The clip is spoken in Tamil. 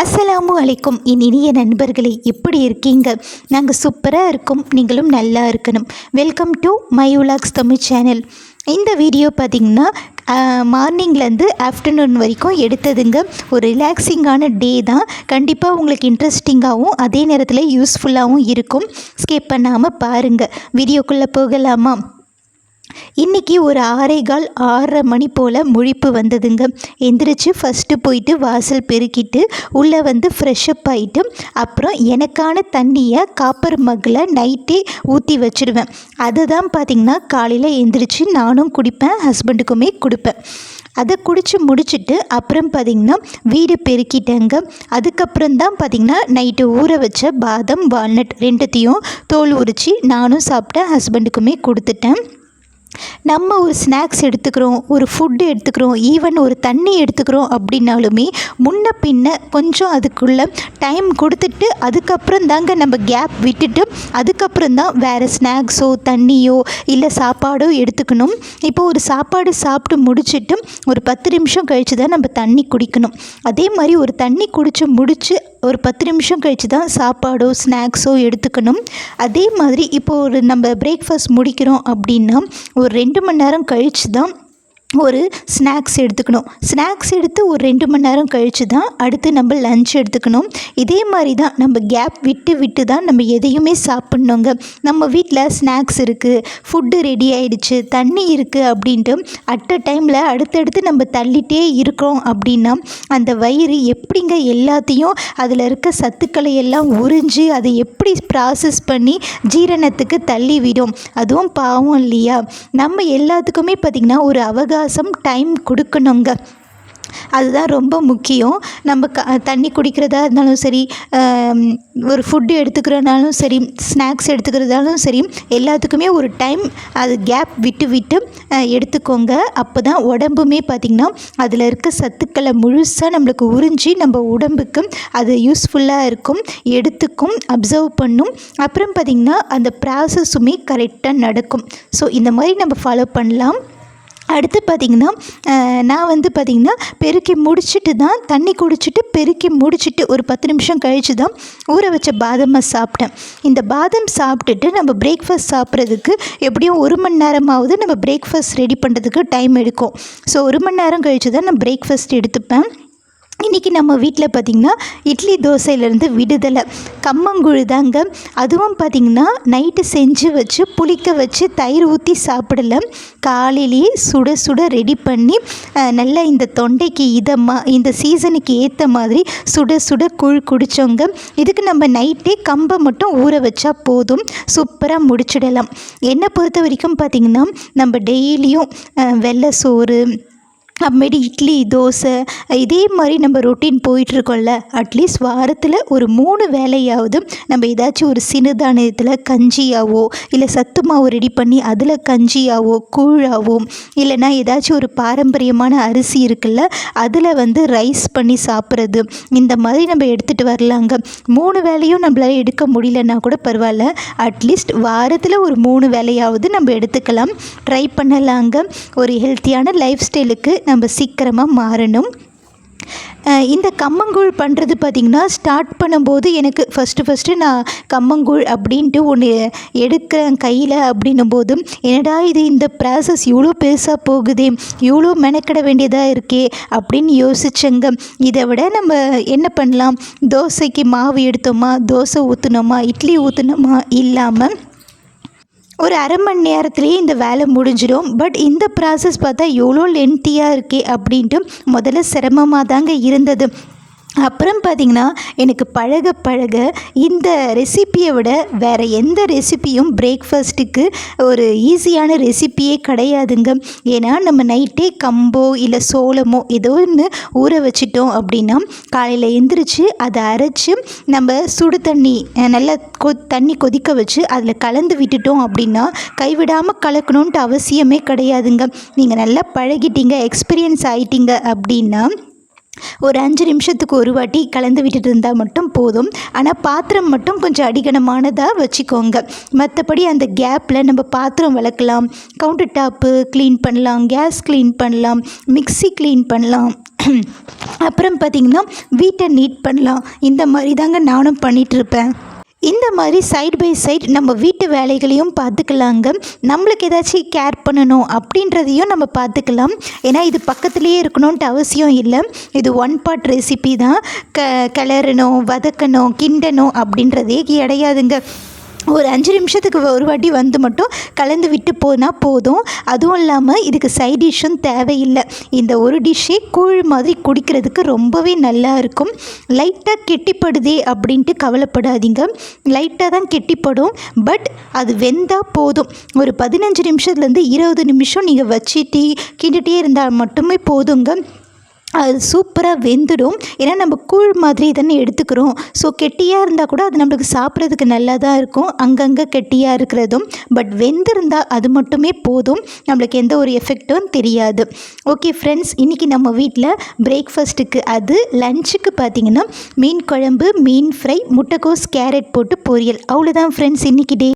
அஸ்ஸலாமு அலைக்கும். என் இனிய நண்பர்களே எப்படி இருக்கீங்க? நாங்கள் சூப்பராக இருக்கோம். நீங்களும் நல்லா இருக்கணும். Welcome to my உலாக்ஸ் Tamil channel இந்த வீடியோ பார்த்திங்கன்னா மார்னிங்லேருந்து ஆஃப்டர்நூன் வரைக்கும் எடுத்ததுங்க. ஒரு ரிலாக்ஸிங்கான டே தான். கண்டிப்பாக உங்களுக்கு இன்ட்ரெஸ்டிங்காகவும் அதே நேரத்தில் யூஸ்ஃபுல்லாகவும் இருக்கும். ஸ்கிப் பண்ணாமல் பாருங்கள் வீடியோக்குள்ளே போகலாமா? இன்றைக்கி ஒரு ஆறேகால் ஆறரை மணி போல் முழிப்பு வந்ததுங்க. எந்திரிச்சு ஃபஸ்ட்டு போயிட்டு வாசல் பெருக்கிட்டு உள்ளே வந்து ஃப்ரெஷ்அப் ஆகிட்டு அப்புறம் எனக்கான தண்ணியை காப்பர் மக்கில் நைட்டே ஊற்றி வச்சுருவேன். அதுதான் பார்த்திங்கன்னா காலையில் எந்திரிச்சு நானும் குடிப்பேன் ஹஸ்பண்டுக்குமே கொடுப்பேன். அதை குடித்து முடிச்சுட்டு அப்புறம் பார்த்திங்கன்னா வீடு பெருக்கிட்டேங்க. அதுக்கப்புறம் தான் பார்த்திங்கன்னா நைட்டு ஊற வச்ச பாதம் வால்நட் ரெண்டுத்தையும் தோல் உரித்து நானும் சாப்பிட்டேன் ஹஸ்பண்டுக்குமே கொடுத்துட்டேன். நம்ம ஒரு ஸ்நாக்ஸ் எடுத்துக்கிறோம் ஒரு ஃபுட்டு எடுத்துக்கிறோம் ஈவன் ஒரு தண்ணி எடுத்துக்கிறோம் அப்படின்னாலுமே முன்ன பின்ன கொஞ்சம் அதுக்குள்ளே டைம் கொடுத்துட்டு அதுக்கப்புறம் தாங்க நம்ம கேப் விட்டுட்டு அதுக்கப்புறம் தான் வேறு ஸ்நாக்ஸோ தண்ணியோ இல்லை சாப்பாடோ எடுத்துக்கணும். இப்போ ஒரு சாப்பாடு சாப்பிட்டு முடிச்சுட்டு ஒரு பத்து நிமிஷம் கழித்து தான் நம்ம தண்ணி குடிக்கணும். அதே மாதிரி ஒரு தண்ணி குடித்து முடித்து ஒரு பத்து நிமிஷம் கழித்து தான் சாப்பாடோ ஸ்நாக்ஸோ எடுத்துக்கணும். அதே மாதிரி இப்போ ஒரு நம்ம பிரேக்ஃபாஸ்ட் முடிக்கிறோம் அப்படின்னா ஒரு ரெண்டு மணி நேரம் கழித்து தான் ஒரு ஸ்நாக்ஸ் எடுத்துக்கணும். ஸ்நாக்ஸ் எடுத்து ஒரு ரெண்டு மணி நேரம் கழித்து தான் அடுத்து நம்ம லஞ்ச் எடுத்துக்கணும். இதே மாதிரி தான் நம்ம கேப் விட்டு விட்டு தான் நம்ம எதையுமே சாப்பிட்ணுங்க. நம்ம வீட்டில் ஸ்நாக்ஸ் இருக்குது ஃபுட்டு ரெடி ஆகிடுச்சு தண்ணி இருக்குது அப்படின்ட்டு அட் அ டைமில் அடுத்தடுத்து நம்ம தள்ளிட்டே இருக்கோம் அப்படின்னா அந்த வயிறு எப்படிங்க எல்லாத்தையும் அதில் இருக்க சத்துக்களை எல்லாம் உறிஞ்சு அதை எப்படி ப்ராசஸ் பண்ணி ஜீரணத்துக்கு தள்ளி விடும் அதுவும் பாவம் இல்லையா? நம்ம எல்லாத்துக்குமே பார்த்திங்கன்னா ஒரு அவகாசம் டைம் கொடுக்கணுங்க. அதுதான் ரொம்ப முக்கியம். நம்ம க தண்ணி குடிக்கிறதா இருந்தாலும் சரி ஒரு ஃபுட்டு எடுத்துக்கிறனாலும் சரி ஸ்நாக்ஸ் எடுத்துக்கிறதாலும் சரி எல்லாத்துக்குமே ஒரு டைம் அது கேப் விட்டு விட்டு எடுத்துக்கோங்க. அப்போ தான் உடம்புமே பார்த்திங்கன்னா அதில் இருக்க சத்துக்களை முழுசாக நம்மளுக்கு உறிஞ்சி நம்ம உடம்புக்கு அது யூஸ்ஃபுல்லாக இருக்கும். எடுத்துக்கும் அப்சர்வ் பண்ணும். அப்புறம் பார்த்திங்கன்னா அந்த ப்ராசஸுமே கரெக்டாக நடக்கும். ஸோ இந்த மாதிரி நம்ம ஃபாலோ பண்ணலாம். அடுத்து பார்த்திங்கன்னா நான் வந்து பார்த்திங்கன்னா பெருக்கி முடிச்சுட்டு தான் தண்ணி குடிச்சிட்டு பெருக்கி முடிச்சுட்டு ஒரு பத்து நிமிஷம் கழித்து தான் ஊற வச்ச பாதாமை சாப்பிட்டேன். இந்த பாதம் சாப்பிட்டுட்டு நம்ம பிரேக்ஃபாஸ்ட் சாப்பிட்றதுக்கு எப்படியும் ஒரு மணி நேரமாவது நம்ம பிரேக்ஃபாஸ்ட் ரெடி பண்ணுறதுக்கு டைம் எடுக்கும். ஸோ ஒரு மணி நேரம் கழித்து தான் நான் பிரேக்ஃபாஸ்ட் எடுத்துப்பேன். இன்றைக்கி நம்ம வீட்டில் பார்த்திங்கன்னா இட்லி தோசையிலேருந்து விடுதலை. கம்மங்கூழ் தாங்க. அதுவும் பார்த்திங்கன்னா நைட்டு செஞ்சு வச்சு புளிக்க வச்சு தயிர் ஊற்றி சாப்பிடல. காலையிலேயே சுட சுட ரெடி பண்ணி நல்லா இந்த தொண்டைக்கு இதமாக இந்த சீசனுக்கு ஏற்ற மாதிரி சுட சுட கூழ் குடித்தோங்க இதுக்கு நம்ம நைட்டே கம்பை மட்டும் ஊற வச்சா போதும். சூப்பராக முடிச்சிடலாம். என்னை பொறுத்த வரைக்கும் பார்த்திங்கன்னா நம்ம டெய்லியும் வெள்ளை சோறு அப்புறமேட்டு இட்லி தோசை இதே மாதிரி நம்ம ரொட்டீன் போயிட்டுருக்கோம்ல அட்லீஸ்ட் வாரத்தில் ஒரு மூணு வேலையாவது நம்ம ஏதாச்சும் ஒரு சிறுதானியத்தில் கஞ்சியாவோ இல்லை சத்து மாவு ரெடி பண்ணி அதில் கஞ்சியாவோ கூழாவோ இல்லைனா ஏதாச்சும் ஒரு பாரம்பரியமான அரிசி இருக்குல்ல அதில் வந்து ரைஸ் பண்ணி சாப்பிட்றது இந்த மாதிரி நம்ம எடுத்துகிட்டு வரலாங்க. மூணு வேலையும் நம்மளால் எடுக்க முடியலன்னா கூட பரவாயில்ல அட்லீஸ்ட் வாரத்தில் ஒரு மூணு வேலையாவது நம்ம எடுத்துக்கலாம். ட்ரை பண்ணலாங்க. ஒரு ஹெல்த்தியான லைஃப் ஸ்டைலுக்கு நம்ம சீக்கிரமாக மாறணும். இந்த கம்மங்கூழ் பண்ணுறது பார்த்திங்கன்னா ஸ்டார்ட் பண்ணும்போது எனக்கு ஃபஸ்ட்டு ஃபஸ்ட்டு நான் கம்மங்கூழ் அப்படின்ட்டு ஒன்று எடுக்கிறேன் கையில் அப்படின்னும் போதும் என்னடா இது இந்த ப்ராசஸ் இவ்வளோ பெருசாக போகுதே இவ்வளோ மெனக்கிட வேண்டியதாக இருக்கே அப்படின்னு யோசிச்சேங்க. இதை விட நம்ம என்ன பண்ணலாம்? தோசைக்கு மாவு எடுத்தோமா? தோசை ஊற்றுனோமா இட்லி ஊற்றுனோமா இல்லாமல் ஒரு அரை மணி நேரத்துலேயே இந்த வேலை முடிஞ்சிடும். பட் இந்த ப்ராசஸ் பார்த்தா எவ்வளோ லென்த்தியாக இருக்கே அப்படின்ட்டு முதல்ல சிரமமாக தாங்க இருந்தது. அப்புறம் பார்த்திங்கன்னா எனக்கு பழக பழக இந்த ரெசிப்பியை விட வேறு எந்த ரெசிப்பியும் பிரேக்ஃபாஸ்ட்டுக்கு ஒரு ஈஸியான ரெசிப்பியே கிடையாதுங்க. ஏன்னா நம்ம நைட்டே கம்போ இல்லை சோளமோ ஏதோ ஒன்று ஊற வச்சிட்டோம் அப்படின்னா காலையில் எந்திரிச்சு அதை அரைச்சி நம்ம சுடு தண்ணி நல்லா கொ தண்ணி கொதிக்க வச்சு அதில் கலந்து விட்டுட்டோம் அப்படின்னா கைவிடாமல் கலக்கணுன்ட்டு அவசியமே கிடையாதுங்க. நீங்கள் நல்லா பழகிட்டீங்க எக்ஸ்பீரியன்ஸ் ஆகிட்டீங்க அப்படின்னா ஒரு அஞ்சு நிமிஷத்துக்கு ஒரு வாட்டி கலந்து விட்டுட்டு இருந்தால் மட்டும் போதும். ஆனால் பாத்திரம் மட்டும் கொஞ்சம் அடிகனமானதாக வச்சுக்கோங்க. மற்றபடி அந்த கேப்பில் நம்ம பாத்திரம் விளக்கலாம் கவுண்டர் டாப்பு க்ளீன் பண்ணலாம் கேஸ் க்ளீன் பண்ணலாம் மிக்சி க்ளீன் பண்ணலாம். அப்புறம் பார்த்திங்கன்னா வீட்டை நீட் பண்ணலாம். இந்த மாதிரி தாங்க நானும் பண்ணிகிட்ருப்பேன் இந்த மாதிரி சைட் பை சைட் நம்ம வீட்டு வேலைகளையும் பார்த்துக்கலாங்க. நம்மளுக்கு ஏதாச்சும் கேர் பண்ணணும் அப்படின்றதையும் நம்ம பார்த்துக்கலாம். ஏன்னா இது பக்கத்துலேயே இருக்கணுன்ட்டு அவசியம் இல்லை. இது ஒன் பார்ட் ரெசிபி தான். க கிளறணும் வதக்கணும் கிண்டணும் அப்படின்றதே கிடையாதுங்க. ஒரு அஞ்சு நிமிஷத்துக்கு ஒரு வாட்டி வந்து மட்டும் கலந்து விட்டு போனால் போதும். அதுவும் இல்லாமல் இதுக்கு சைட் டிஷ்ஷும் தேவையில்லை. இந்த ஒரு டிஷ்ஷே கூழ் மாதிரி குடிக்கிறதுக்கு ரொம்பவே நல்லா இருக்கும். லைட்டாக கெட்டிப்படுதே அப்படின்ட்டு கவலைப்படாதீங்க. லைட்டாக தான் கெட்டிப்படும். பட் அது வெந்தால் போதும். ஒரு பதினஞ்சு நிமிஷத்துலேருந்து இருபது நிமிஷம் நீங்கள் வச்சுட்டே கிண்டிகிட்டே இருந்தால் மட்டுமே போதுங்க. அது சூப்பராக வெந்துடும். ஏன்னா நம்ம கூழ் மாதிரி தானே எடுத்துக்கிறோம். ஸோ கெட்டியாக இருந்தால் கூட அது நம்மளுக்கு சாப்பிட்றதுக்கு நல்லா தான் இருக்கும். அங்கங்கே கெட்டியாக இருக்கிறதும். பட் வெந்திருந்தால் அது மட்டுமே போதும். நம்மளுக்கு எந்த ஒரு எஃபெக்டும் தெரியாது. ஓகே ஃப்ரெண்ட்ஸ் இன்றைக்கி நம்ம வீட்டில் பிரேக்ஃபாஸ்ட்டுக்கு அது லஞ்சுக்கு பார்த்திங்கன்னா மீன் குழம்பு மீன் ஃப்ரை முட்டைக்கோஸ் கேரட் போட்டு பொரியல். அவ்வளோதான் ஃப்ரெண்ட்ஸ் இன்றைக்கி டே